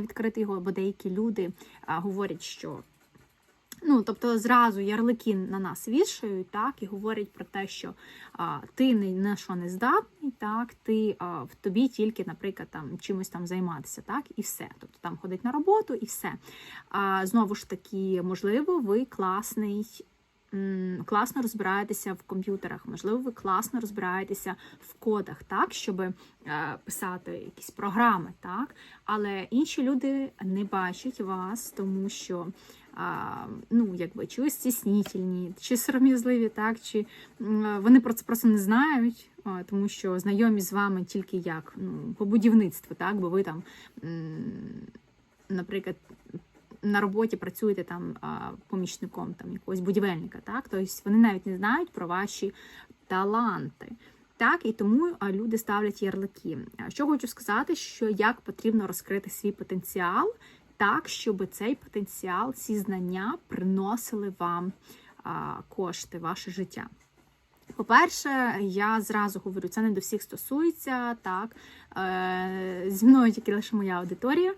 відкрити його, бо деякі люди а, говорять, що. Ну, тобто зразу ярлики на нас вішають, так, і говорять про те, що а, ти ні на що не здатний, так, ти а, в тобі тільки, наприклад, там чимось там займатися, так, і все. Тобто там ходить на роботу і все. А, знову ж таки, можливо, ви класний. Класно розбираєтеся в комп'ютерах, можливо, ви класно розбираєтеся в кодах, так, щоб е, писати якісь програми, так, але інші люди не бачать вас, тому що ну, якби, чи ви стіснітельні, чи сором'язливі, так, чи вони про це просто не знають, тому що знайомі з вами тільки як ну, по будівництву, так, бо ви там, наприклад, на роботі працюєте там помічником там, якогось будівельника, так, тобто вони навіть не знають про ваші таланти. Так, і тому люди ставлять ярлики. Що хочу сказати, що як потрібно розкрити свій потенціал, так, щоб цей потенціал, ці знання приносили вам кошти, ваше життя. По-перше, я зразу говорю, це не до всіх стосується. Так, е, зі мною тільки лише моя аудиторія.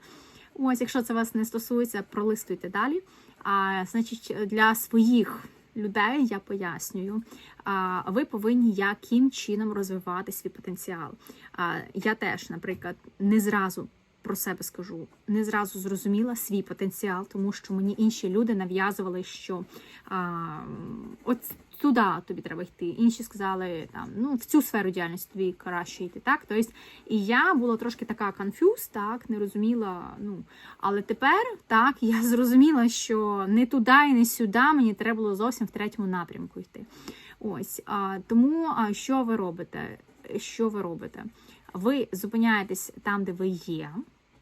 Ось, якщо це вас не стосується, пролистуйте далі. А значить, для своїх людей я пояснюю, а, ви повинні яким чином розвивати свій потенціал. А, я теж, наприклад, не зразу. Про себе скажу, не зразу зрозуміла свій потенціал, тому що мені інші люди нав'язували, що а, от туди тобі треба йти. Інші сказали там, ну в цю сферу діяльності тобі краще йти. Так, тобто, і я була трошки така конфюз, так не розуміла. Ну але тепер так я зрозуміла, що не туди і не сюди мені треба було зовсім в третьому напрямку йти. Ось а, тому, а, що ви робите? Що ви робите? Ви зупиняєтесь там, де ви є.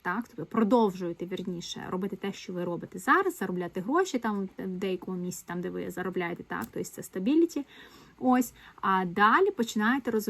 Так, тобто продовжуєте вірніше робити те, що ви робите зараз, заробляти гроші там в деякому місці, там де ви заробляєте так, тобто це стабіліті. Ось, а далі починаєте розвивати.